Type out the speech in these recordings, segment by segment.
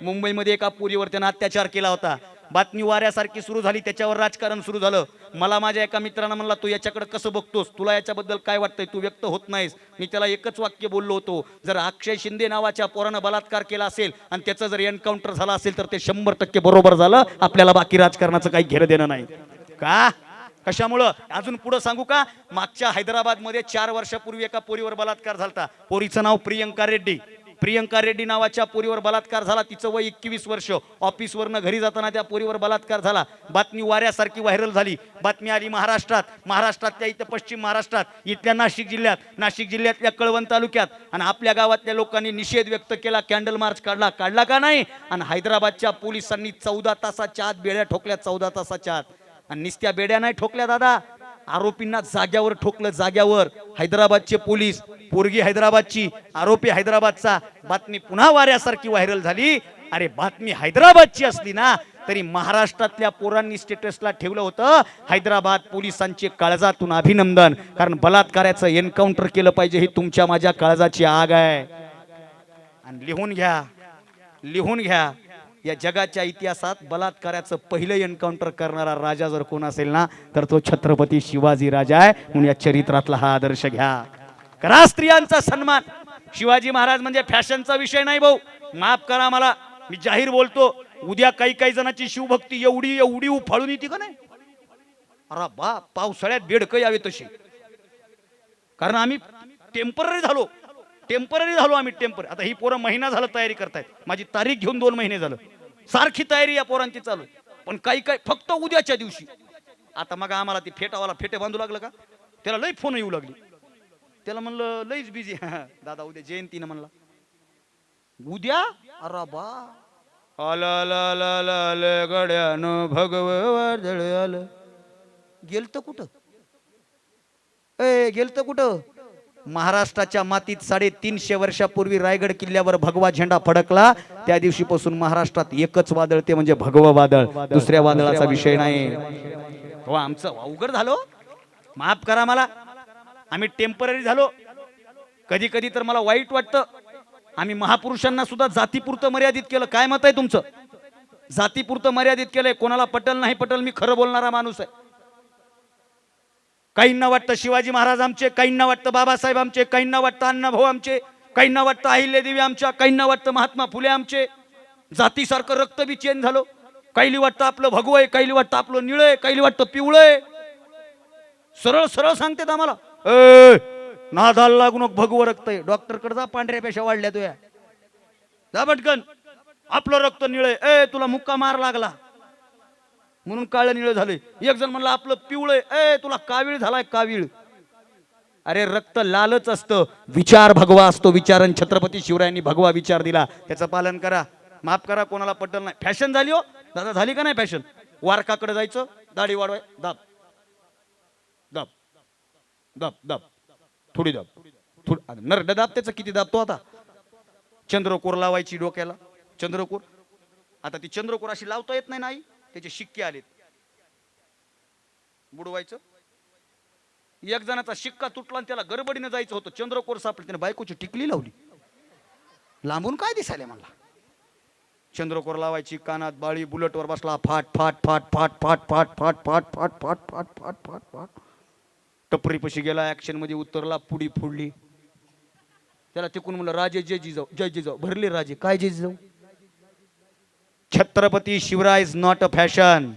मुंबईमध्ये एका पुरीवर त्यानं अत्याचार केला होता. बातमी वाऱ्यासारखी सुरू झाली त्याच्यावर राजकारण सुरू झालं. मला माझ्या एका मित्रानं म्हणला तू याच्याकडे कसं बघतोस? तुला याच्याबद्दल काय वाटतंय? तू व्यक्त होत नाहीस. मी त्याला एकच वाक्य बोललो होतो जर अक्षय शिंदे नावाच्या पोरानं बलात्कार केला असेल आणि त्याचं जर एन्काउंटर झाला असेल तर ते शंभर टक्के बरोबर झालं. आपल्याला बाकी राजकारणाचं काही घेणं देणं नाही. का? कशामुळं? अजून पुढं सांगू का? मागच्या हैदराबादमध्ये चार वर्षापूर्वी एका पोरीवर बलात्कार झालता. पोरीचं नाव प्रियंका रेड्डी. प्रियंका रेड्डी नावाच्या पोरीवर बलात्कार झाला. तिचं वय एकवीस वर्ष. ऑफिसवरनं घरी जाताना त्या पोरीवर बलात्कार झाला. बातमी वाऱ्यासारखी व्हायरल झाली. बातमी आली महाराष्ट्रात. महाराष्ट्रातल्या इथं पश्चिम महाराष्ट्रात इथल्या नाशिक जिल्ह्यात नाशिक जिल्ह्यातल्या कळवण तालुक्यात. आणि आपल्या गावातल्या लोकांनी निषेध व्यक्त केला कॅन्डल मार्च काढला. काढला का नाही? आणि हैदराबादच्या पोलिसांनी चौदा तासाच्या आत बेड्या ठोकल्या चौदा तासाच्या आत. आणि निस्त्या बेड्या नाही ठोकल्या दादा. आरोपींना जाग्यावर ठोकलं जाग्यावर. हैदराबादचे पोलीस पोरगी हैदराबादची आरोपी हैदराबादचा. बातमी पुन्हा वाऱ्यासारखी व्हायरल झाली. अरे बातमी हैदराबादची असली ना तरी महाराष्ट्रातल्या पोरांनी स्टेटसला ठेवलं होतं हैदराबाद पोलिसांचे काळजातून अभिनंदन. कारण बलात्काराचं एन्काउंटर केलं पाहिजे ही तुमच्या माझ्या काळजाची आग आहे. आणि लिहून घ्या लिहून घ्या. या जगाच्या इतिहासात बलात्काराचं पहिलं एन्काउंटर करणारा राजा जर कोण असेल ना तर तो छत्रपती शिवाजी राजा आहे. म्हणून या चरित्रातला हा आदर्श घ्या. करा स्त्रियांचा सन्मान. शिवाजी महाराज म्हणजे फॅशनचा विषय नाही भाऊ. माफ करा मला. मी जाहीर बोलतो उद्या काही काही जणांची शिवभक्ती एवढी एवढी उफाळून येते का नाही? अरे बा पावसाळ्यात बेडकं यावे तशी. कारण आम्ही टेंपररी झालो. टेंपररी झालो आम्ही टेंपररी आता ही पोरं महिना झालं तयारी करतायत. माझी तारीख घेऊन दोन महिने झालं. सारखी तयारी या पोरांची चालू आहे. पण काही काही फक्त उद्याच्या दिवशी. आता मग आम्हाला ती फेटावाला फेटे बांधू लागलं का? त्याला लई फोन येऊ लागली. त्याला म्हणलं लईच बिझी दादा उद्या जयंतीनं म्हणला. उद्या? अरे बा. आला गड्यानं भगव गेलत कुठं? ए गेलत कुठं? महाराष्ट्राच्या मातीत साडेतीनशे वर्षापूर्वी रायगड किल्ल्यावर भगवा झेंडा फडकला. त्या दिवशीपासून महाराष्ट्रात एकच वादळ ते म्हणजे भगव वादळ. दुसऱ्या वादळाचा विषय नाही. हो आमचं अवघड झालो हो. माफ करा मला. आम्ही टेंपररी झालो. कधी कधी तर मला वाईट वाटतं. आम्ही महापुरुषांना सुद्धा जातीपुरतं मर्यादित केलं. काय मत आहे तुमचं? जातीपुरतं मर्यादित केलंय. कोणाला पटल नाही पटल मी खरं बोलणारा माणूस आहे. काहींना वाटतं शिवाजी महाराज आमचे काहींना वाटतं बाबासाहेब आमचे काहींना वाटतं अण्णाभाऊ आमचे काहींना वाटतं अहिल्यादेवी आमच्या काहींना वाटतं महात्मा फुले आमचे. जातीसारखं रक्त बी चेंज झालं. काहीली वाटतं आपलं भगव आहे काहीली वाटतं आपलं निळ आहे काहीली वाटतं पिवळं आहे. सरळ सरळ सांगतात आम्हाला ए नादाल लागू नको भगवं रक्त आहे. डॉक्टरकडे जा पांढऱ्या पेशा वाढल्या तुया. जा पटकन. आपलं रक्त निळ आहे. ए तुला मुक्का मार लागला. म्हणून काळं निळं झालंय. एक जण म्हणलं आपलं पिवळं आहे. ए तुला कावीळ झालाय कावीळ. अरे रक्त लालच असतं. विचार भगवा असतो विचारन छत्रपती शिवरायांनी भगवा विचार दिला. त्याचं पालन करा. माफ करा कोणाला पटल नाही. फॅशन झाली हो. दादा झाली का नाही फॅशन? वारकाकडे जायचं. दाढी वाढवाय. दाब. दाब. दाब दाब. थोडी दाब. थोडी नरड दाब त्याचं. किती दाबतो आता? चंद्रकोर लावायची डोक्याला. चंद्रकोर. आता ती चंद्रकोर अशी लावता येत नाही नाही त्याचे शिक्के आलेत बुडवायचं एक जणाचा शिक्का तुटला आणि त्याला गडबडीनं जायचं होतं चंद्रकोर सापडले त्याने बायकोची टिकली लावली लांबून काय दिसायला मला चंद्रकोर लावायची कानात बाळी बुलेटवर बसला फाट फाट फाट फाट फाट फाट फाट फाट फाट फाट फाट फाट फाट फाट टपरी पशी गेला ऍक्शनमध्ये उतरला पुडी फोडली त्याला तिकून म्हणलं राजे जय जिजाऊ जय जिजाऊ भरले राजे काय जे Jijau Chhatrapati Shivray is not a fashion.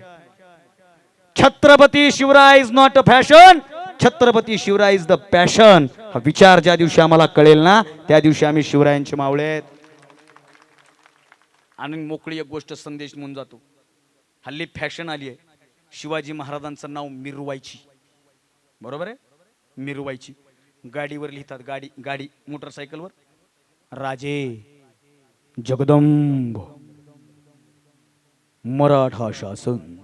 Chhatrapati Shivray is not a fashion. Chhatrapati Shivray is the passion. हा विचार ज्या दिवशी आम्हाला कळेल ना त्या दिवशी आम्ही शिवरायांचे मावळे आहेत. आणि मोकळी एक गोष्ट संदेश म्हणून जातो. हल्ली फॅशन आली आहे. शिवाजी महाराजांचं नाव मिरवायची. बरोबर आहे? मिरवायची. गाडीवर लिहितात गाडी गाडी मोटरसायकलवर. राजे जगदंब. मराठा शासन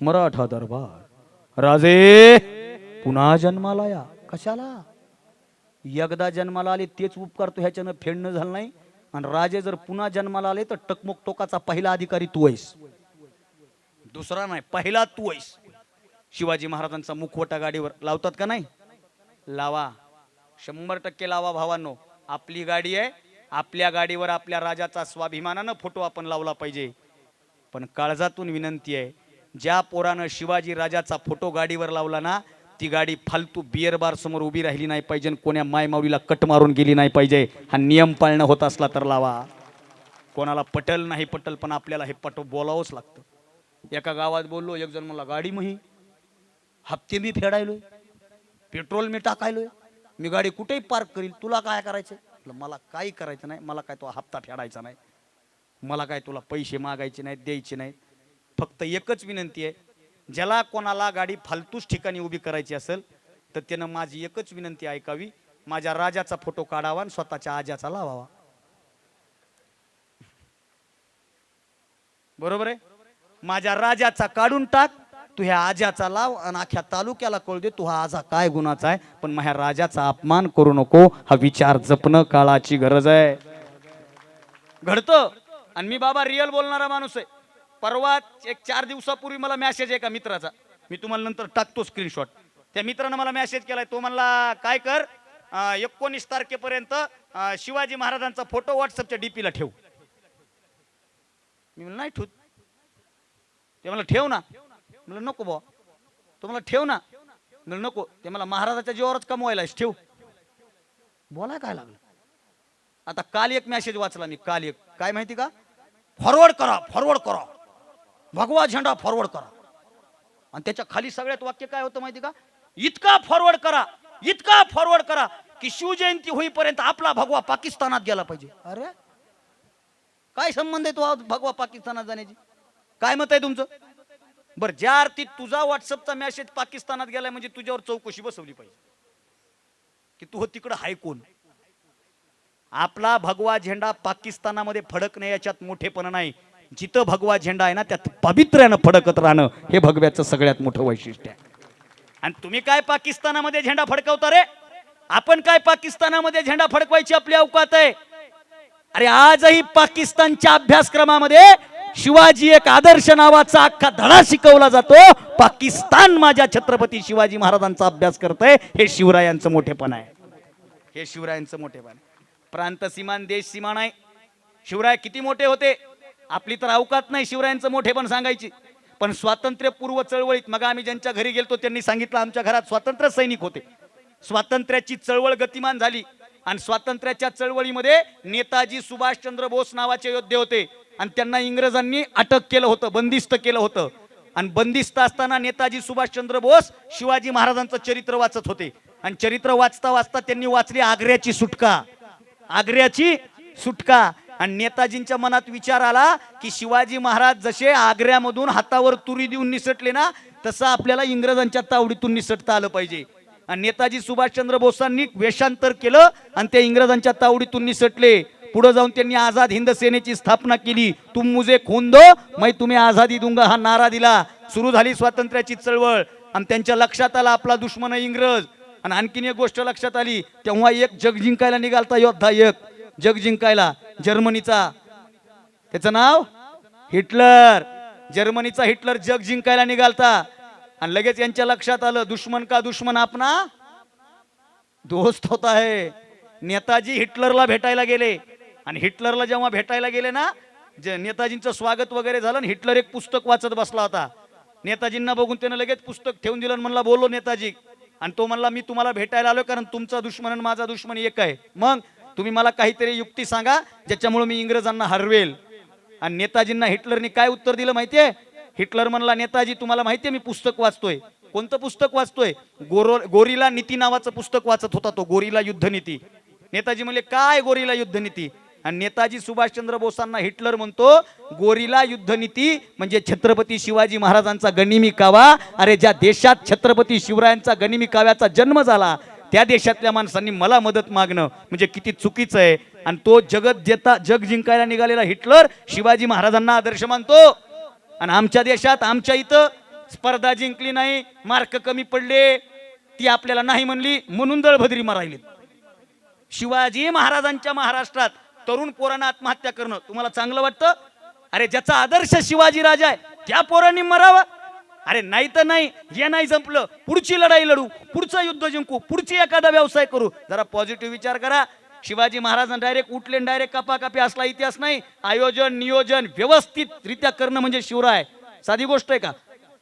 मराठा दरबार. राजे पुन्हा जन्माला या. कशाला? एकदा जन्माला आले तेच उपकार तो ह्याच्यानं फेडणं झालं नाही. आणि राजे जर पुन्हा जन्माला आले तर टकमक टोकाचा पहिला अधिकारी तू आहेस. दुसरा नाही पहिला तू आहेस. शिवाजी महाराजांचा मुखवटा गाडीवर लावतात का नाही? लावा. शंभर टक्के लावा भावांनो. आपली गाडी आहे. आपल्या गाडीवर आपल्या राजाचा स्वाभिमानानं फोटो आपण लावला पाहिजे. पण काळजातून विनंती आहे ज्या पोरानं शिवाजी राजाचा फोटो गाडीवर लावला ना ती गाडी फालतू बियर बार समोर उभी राहिली नाही पाहिजे कोण्या मायमाऊलीला कट मारून गेली नाही पाहिजे. हा नियम पाळणं होत असला तर लावा. कोणाला पटल नाही पटल पण आपल्याला हे पटो बोलावंच लागतं. एका गावात बोललो एक जण मला गाडी मही हप्ते मी फेडायलोय पेट्रोल मी टाकायलोय मी गाडी कुठेही पार्क करील तुला काय करायचं मला काही करायचं नाही मला काय तो हप्ता फेडायचा नाही. मला काय तुला पैसे मागायचे नाहीत द्यायचे नाहीत? फक्त एकच विनंती आहे ज्याला कोणाला गाडी फालतूच ठिकाणी उभी करायची असेल तर त्यानं माझी एकच विनंती ऐकावी माझ्या राजाचा फोटो काढावा आणि स्वतःच्या आजाचा लावावा. बरोबर आहे? माझ्या राजाचा काढून टाक तू ह्या आजाचा लाव आणि अख्ख्या तालुक्याला कळू दे तू हा आजा काय गुणाचा आहे? पण माझ्या राजाचा अपमान करू नको हा विचार जपणं काळाची गरज आहे. घडतं. आणि मी बाबा रिअल बोलणारा माणूस आहे. परवा एक चार दिवसापूर्वी मला मेसेज आहे एका मित्राचा. मी तुम्हाला नंतर टाकतो स्क्रीनशॉट त्या मित्रानं मला मेसेज केलाय. तो म्हणला काय कर? एकोणीस तारखेपर्यंत शिवाजी महाराजांचा फोटो व्हॉट्सअपच्या डीपीला ठेव. मी म्हणलं नाही ठेव ते मला ठेव ना. म्हणलं नको बुवा. तो मला ठेव ना. म्हणलं नको. ते मला महाराजाच्या जीवावरच कमवायला ठेव. बोला काय लागलं? आता काल एक मेसेज वाचला मी काल एक. काय माहिती का? फॉरवर्ड करा फॉरवर्ड करा. भगवा झेंडा फॉरवर्ड करा. आणि त्याच्याखाली सगळ्यात वाक्य काय होतं माहिती का? इतका फॉरवर्ड करा इतका फॉरवर्ड करा की शिवजयंती होईपर्यंत आपला भगवा पाकिस्तानात गेला पाहिजे. अरे? काय संबंध आहे तो भगवा पाकिस्तानात जाण्याची? काय मत आहे तुमचं? बरं ज्या अर्थी तुझा व्हॉट्सअपचा मेसेज पाकिस्तानात गेलाय म्हणजे तुझ्यावर चौकशी बसवली पाहिजे. की तू हो तिकडं हाय कोण? आपला भगवा झेंडा पाकिस्तानामध्ये फडकणे याच्यात मोठेपण नाही. जिथं भगवा झेंडा आहे ना त्यात पवित्र्यानं फडकत राहणं हे भगव्याचं सगळ्यात मोठं वैशिष्ट्य आहे. आणि तुम्ही काय पाकिस्तानामध्ये झेंडा फडकवता रे? आपण काय पाकिस्तानामध्ये झेंडा फडकवायची आपली अवकात आहे? अरे आजही पाकिस्तानच्या अभ्यासक्रमामध्ये शिवाजी एक आदर्श नावाचा अख्खा धडा शिकवला जातो. पाकिस्तान माझ्या छत्रपती शिवाजी महाराजांचा अभ्यास करतय. हे शिवरायांचं मोठेपण आहे. हे शिवरायांचं मोठेपण आहे. प्रांत सीमान देश सीमान आहे. शिवराय किती मोठे होते? आपली तर अवकात नाही शिवरायांचं मोठेपण सांगायची. पण स्वातंत्र्यपूर्व चळवळीत मग आम्ही ज्यांच्या घरी गेलतो त्यांनी सांगितलं आमच्या घरात स्वातंत्र्य सैनिक होते. स्वातंत्र्याची चळवळ गतिमान झाली आणि स्वातंत्र्याच्या चळवळीमध्ये नेताजी सुभाषचंद्र बोस नावाचे योद्धे होते. आणि त्यांना इंग्रजांनी अटक केलं होतं बंदिस्त केलं होतं. आणि बंदिस्त असताना नेताजी सुभाषचंद्र बोस शिवाजी महाराजांचं चरित्र वाचत होते. आणि चरित्र वाचता वाचता त्यांनी वाचली आग्र्याची सुटका. आग्र्याची सुटका. आणि नेताजींच्या मनात विचार आला की शिवाजी महाराज जसे आग्र्यामधून हातावर तुरी देऊन निसटले ना तसं आपल्याला इंग्रजांच्या तावडीतून निसटता आलं पाहिजे. आणि नेताजी सुभाषचंद्र बोसांनी वेषांतर केलं आणि ते इंग्रजांच्या तावडीतून निसटले. पुढे जाऊन त्यांनी आझाद हिंद सेनेची स्थापना केली. तुम मुझे खून दो मै तुम्ही आझादी दुंगा हा नारा दिला. सुरू झाली स्वातंत्र्याची चळवळ. आणि त्यांच्या लक्षात आला आपला दुश्मन आहे इंग्रज. आणि आणखीन एक गोष्ट लक्षात आली तेव्हा एक जग जिंकायला निघालता योद्धा एक. जग जिंकायला. जर्मनीचा. त्याचं नाव? हिटलर. जर्मनीचा हिटलर जग जिंकायला निघालता. आणि लगेच यांच्या लक्षात आलं दुश्मन का दुश्मन आपणा दोस्त होता आहे. नेताजी हिटलरला भेटायला गेले. आणि हिटलरला जेव्हा भेटायला गेले ना जे नेताजींचं स्वागत वगैरे झालं आणि हिटलर एक पुस्तक वाचत बसला होता. नेताजींना बघून त्यानं लगेच पुस्तक ठेवून दिलं म्हणला बोलो नेताजी आणि तो म्हणला मी तुम्हाला भेटायला आलो कारण तुमचा दुश्मन आणि माझा दुश्मन एक आहे. मग तुम्ही मला काहीतरी युक्ती सांगा ज्याच्यामुळे मी इंग्रजांना हरवेल. आणि नेताजींना हिटलरनी काय उत्तर दिलं माहितीये? हिटलर म्हणला नेताजी तुम्हाला माहितीये मी पुस्तक वाचतोय. कोणतं पुस्तक वाचतोय? गोरो गोरीला नीती नावाचं पुस्तक वाचत होता तो गोरीला युद्धनीती. नेताजी म्हणले काय गोरीला युद्धनीती? आणि नेताजी सुभाषचंद्र बोसांना हिटलर म्हणतो गोरीला युद्धनीती म्हणजे छत्रपती शिवाजी महाराजांचा गनिमी कावा. अरे ज्या देशात छत्रपती शिवरायांचा गनिमी काव्याचा जन्म झाला त्या देशातल्या माणसांनी मला मदत मागणं म्हणजे किती चुकीचं आहे. आणि तो जगत जेता जग जिंकायला निघालेला हिटलर शिवाजी महाराजांना आदर्श मानतो. आणि आमच्या देशात आमच्या इथं स्पर्धा जिंकली नाही मार्क कमी पडले ती आपल्याला नाही म्हणली म्हणून दळभद्री मारायली शिवाजी महाराजांच्या महाराष्ट्रात तरुण पोरांना आत्महत्या करणं. तुम्हाला चांगलं वाटतं? अरे ज्याचा आदर्श शिवाजी राजा आहे त्या पोरांनी मरावं. अरे नाही तर नाही हे नाही संपलं पुढची लढाई लढू पुढचं युद्ध जिंकू पुढची एखादा व्यवसाय करू. जरा पॉझिटिव्ह विचार करा. शिवाजी महाराजांना डायरेक्ट उठले डायरेक्ट कापा कापी असला इतिहास नाही. आयोजन नियोजन व्यवस्थित रित्या करणं म्हणजे शिवराय. साधी गोष्ट आहे का?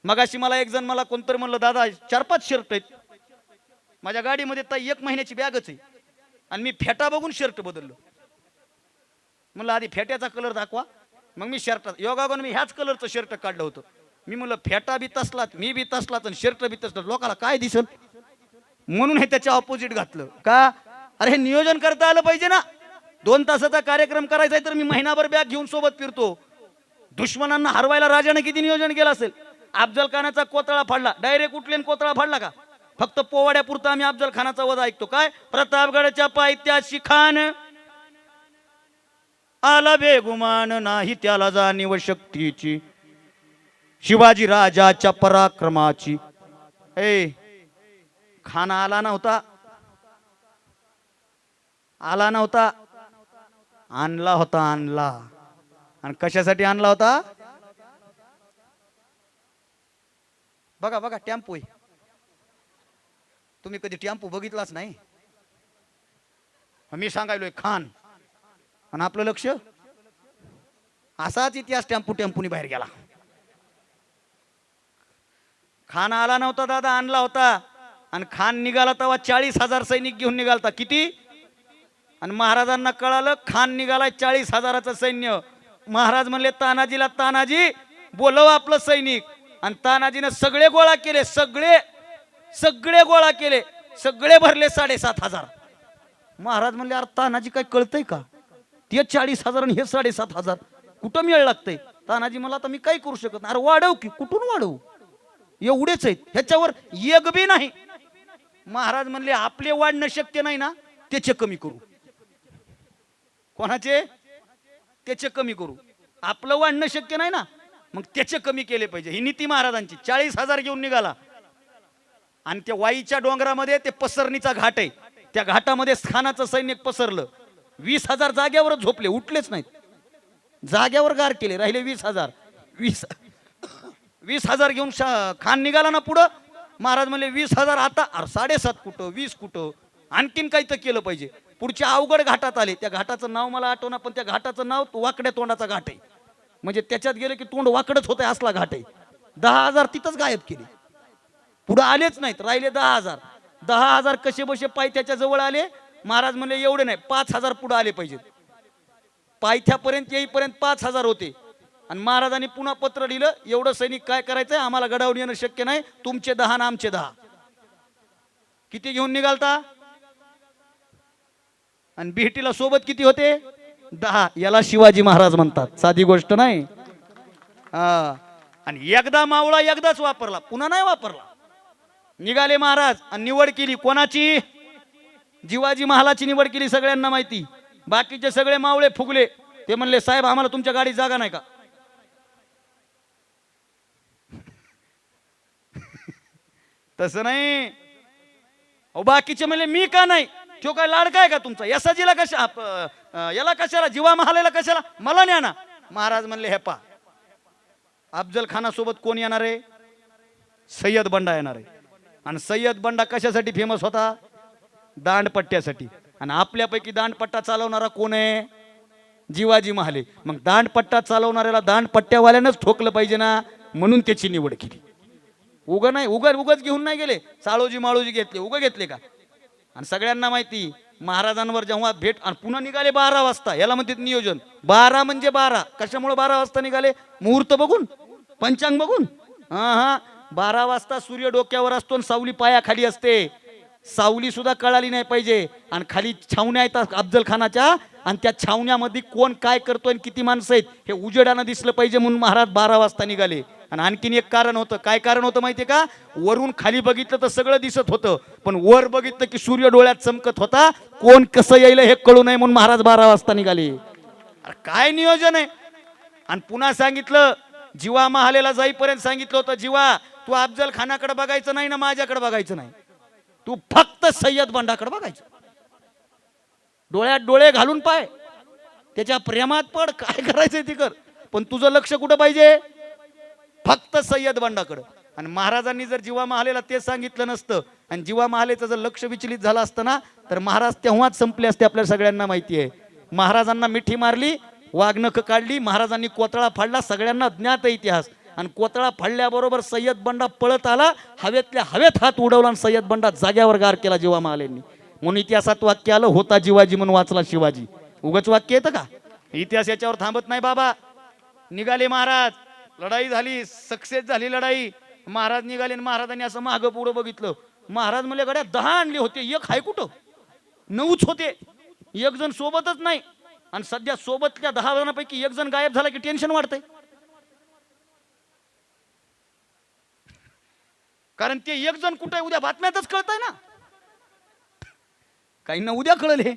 मगाशी मला एक जण मला कोणतरी म्हणलं दादा चार पाच शर्ट आहेत. माझ्या गाडीमध्ये ताई एक महिन्याची बॅगच आहे. आणि मी फेटा बघून शर्ट बदललो. म्हणलं आधी फेट्याचा कलर दाखवा. मग मी शर्ट योगागोन मी ह्याच कलरचं शर्ट काढलं होतं. मी म्हणलं फेटा बी तसलाच मी बी तसलाच आणि शर्ट बी तसलाच. लोकाला काय दिसल? म्हणून हे त्याच्या ऑपोजिट घातलं. का? अरे हे नियोजन करता आलं पाहिजे ना. दोन तासाचा कार्यक्रम करायचा आहे तर मी महिनाभर बॅग घेऊन सोबत फिरतो. दुश्मनांना हरवायला राजाने किती नियोजन केलं असेल? अफजल खानाचा कोतळा फाडला. डायरेक्ट उठलेन कोतळा फाडला का? फक्त पोवाड्यापुरता आम्ही अफजल खानाचा वध ऐकतो. काय? प्रतापगडच्या पायत्या शिखान आला बेगुमान नाही त्याला जाणीव शक्तीची. शिवाजी राजाच्या पराक्रमाची. ए खाना आला नव्हता. आला नव्हता. आणला होता आणला. आणि कशासाठी आणला होता? बघा बघा टेम्पो तुम्ही कधी टेम्पो बघितलाच नाही? मी सांगायलोय खान. आणि आपलं लक्ष? असाच इतिहास टेम्पू टेम्पूनी बाहेर गेला. खान आला नव्हता दादा आणला होता. आणि खान निघाला तेव्हा चाळीस हजार सैनिक घेऊन निघालता. किती? आणि महाराजांना कळालं खान निघालाय चाळीस हजाराचं सैन्य. महाराज म्हणले तानाजीला तानाजी बोलव आपलं सैनिक. आणि तानाजीनं सगळे गोळा केले सगळे सगळे गोळा केले सगळे भरले साडेसात हजार. महाराज म्हणले अरे तानाजी काय कळतंय का? ते चाळीस हजार आणि हे साडेसात हजार. कुठं मिळ लागतंय? तानाजी मला आता मी काय करू शकत नाही. अरे वाढव की कुठून वाढवू? एवढेच आहेत. ह्याच्यावर एक बी नाही. महाराज म्हणले आपले वाढणं शक्य नाही ना त्याचे कमी करू. कोणाचे? त्याचे कमी करू. आपलं वाढणं शक्य नाही ना मग त्याचे कमी केले पाहिजे. ही नीती महाराजांची. चाळीस हजार घेऊन निघाला. आणि त्या वाईच्या डोंगरामध्ये ते पसरणीचा घाट आहे. त्या घाटामध्ये स्थानाचं सैनिक पसरलं. वीस हजार जाग्यावरच झोपले उठलेच नाहीत. जाग्यावर गार केले राहिले वीस हजार. वीस वीस हजार घेऊन शा- खान निघाला ना पुढं? महाराज म्हणले वीस हजार आता अरे साडेसात कुठं वीस कुठं? आणखीन काही तर केलं पाहिजे. पुढच्या अवघड घाटात आले. त्या घाटाचं नाव मला आठवणार पण त्या घाटाचं नाव वाकड्या तोंडाचा घाट आहे. म्हणजे त्याच्यात गेले की तोंड वाकडच होतंय असला घाट आहे. दहा हजार तिथंच गायब केले. पुढं आलेच नाहीत राहिले दहा हजार. दहा हजार कसे बसे पाय त्याच्याजवळ आले महाराज म्हणले एवढे नाही पाच हजार पुढे आले पाहिजेत. पायथ्यापर्यंत येईपर्यंत पाच हजार होते. आणि महाराजांनी पुन्हा पत्र लिहिलं एवढं सैनिक काय करायचंय? आम्हाला गडावर येणं शक्य नाही. तुमचे दहा ना आमचे दहा. किती घेऊन निघालता? आणि बिहटीला सोबत किती होते? दहा. याला शिवाजी महाराज म्हणतात. साधी गोष्ट नाही. हा. आणि एकदा मावळा एकदाच वापरला. पुन्हा नाही वापरला. निघाले महाराज आणि निवड केली. कोणाची? जिवाजी महालाची निवड केली सगळ्यांना माहिती. बाकीचे सगळे मावळे फुगले. ते म्हणले साहेब आम्हाला तुमच्या गाडी जागा नाही का? तसं नाही. अहो बाकीचे म्हणले मी का नाही? तो काय लाडका आहे का तुमचा? यसाजीला कशा याला कशाला? जीवा महालेला कशाला? मला नाही ना. महाराज म्हणले हे पा. अफजल खानासोबत कोण येणार आहे? सय्यद बंडा येणार आहे. आणि सय्यद बंडा कशासाठी फेमस होता? दांडपट्ट्यासाठी. आणि आपल्यापैकी दांडपट्टा चालवणारा कोण आहे? जीवाजी महाले. मग दांडपट्टा चालवणाऱ्याला दांडपट्ट्यावाल्यानंच ठोकलं पाहिजे ना? म्हणून त्याची निवड केली. उग नाही उग उगच घेऊन नाही गेले. साळोजी माळोजी घेतले. उग घेतले का? आणि सगळ्यांना माहिती महाराजांवर जेव्हा भेट आणि पुन्हा निघाले बारा वाजता याला म्हणतात नियोजन. बारा म्हणजे बारा. कशामुळे बारा वाजता निघाले? मुहूर्त बघून? पंचांग बघून? हा हा. बारा वाजता सूर्य डोक्यावर असतो आणि सावली पायाखाली असते. सावली सुद्धा कळाली नाही पाहिजे. आणि खाली छावण्या येतात अफजल खानाच्या आणि त्या छावण्यामध्ये कोण काय करतोय आणि किती माणसं आहेत हे उजेडानं दिसलं पाहिजे म्हणून महाराज बारा वाजता निघाले. आणि आणखीन एक कारण होतं. काय कारण होतं माहितीये का? वरून खाली बघितलं तर सगळं दिसत होतं. पण वर बघितलं की सूर्य डोळ्यात चमकत होता. कोण कसं येईल हे कळू नये म्हणून महाराज बारा वाजता निघाले. अरे काय नियोजन आहे? आणि पुन्हा सांगितलं जीवा महालेला जाईपर्यंत सांगितलं होतं जीवा तू अफजल खानाकडे बघायचं नाही ना माझ्याकडे बघायचं नाही. तू फक्त सय्यद बंडाकडे बघायचं. डोळ्यात डोळे घालून पाय. त्याच्या प्रेमात पड काय करायचंय ती कर. पण तुझं लक्ष कुठं पाहिजे? फक्त सय्यद बंडाकडं. आणि महाराजांनी जर जीवा महालेला ते सांगितलं नसतं आणि जीवा महालेचं जर लक्ष विचलित झालं असतं ना तर महाराज तेव्हाच संपले असते आपल्या सगळ्यांना माहिती आहे. महाराजांना मिठी मारली वाघनख काढली महाराजांनी कोतळा फाडला सगळ्यांना ज्ञात इतिहास. आणि कोतळा फाडल्याबरोबर सय्यद बंडा पळत आला हवेतल्या हवेत हात उडवला आणि सय्यद बंडा जाग्यावर गार केला जीवा महालेंनी म्हणून इतिहासात वाक्य आलं होता जिवाजी म्हणून वाचला शिवाजी. उगच वाक्य येतं का? इतिहास याच्यावर थांबत नाही बाबा. निघाले महाराज. लढाई झाली सक्सेस झाली लढाई. महाराज निघाले महाराजांनी असं मागं पुढं बघितलं. महाराज म्हणले गड्या दहा आणले होते एक हाय कुठं? नऊच होते. एक जण सोबतच नाही. आणि सध्या सोबतल्या दहा जणांपैकी एक जण गायब झाला की टेन्शन वाढतंय. कारण ते एक जण कुठे आहे उद्या बातम्यातच कळतंय ना. काही ना उद्या कळल हे.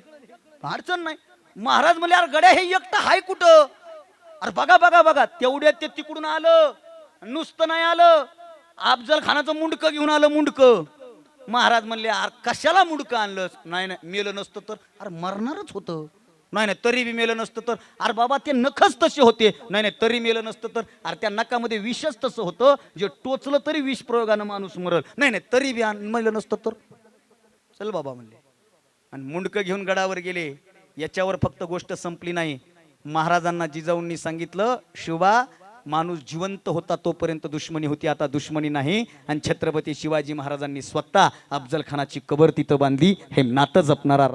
अडचण नाही. महाराज म्हणले अरे गड्या हे एकटं हाय कुठं? अरे बघा बघा बघा तेवढ्यात ते तिकडून आलं. नुसतं नाही आलं. अफजल खानाचं मुंडकं घेऊन आलं मुंडकं. महाराज म्हणले अरे कशाला मुंडकं आणलं नाही नाही मेलं नसतं तर. अरे मरणारच होतं. नाही नाही तरी बी मेलं नसतं तर अरे बाबा ते नखच तसे होते. नाही नाही तरी मेलं नसतं तर अरे त्या नकामध्ये विषच तसं होतं जे टोचलं तरी विष प्रयोगानं माणूस मरल. नाही नाही तरी बी मेलं नसतं तर. चल बाबा म्हणले. आणि मुंडकं घेऊन गडावर गेले. याच्यावर फक्त गोष्ट संपली नाही. महाराजांना जिजाऊंनी सांगितलं शिवा माणूस जिवंत होता तोपर्यंत दुश्मनी होती आता दुश्मनी नाही. आणि छत्रपती शिवाजी महाराजांनी स्वतः अफजल खानाची कबर तिथं बांधली. हे नातं जपणारा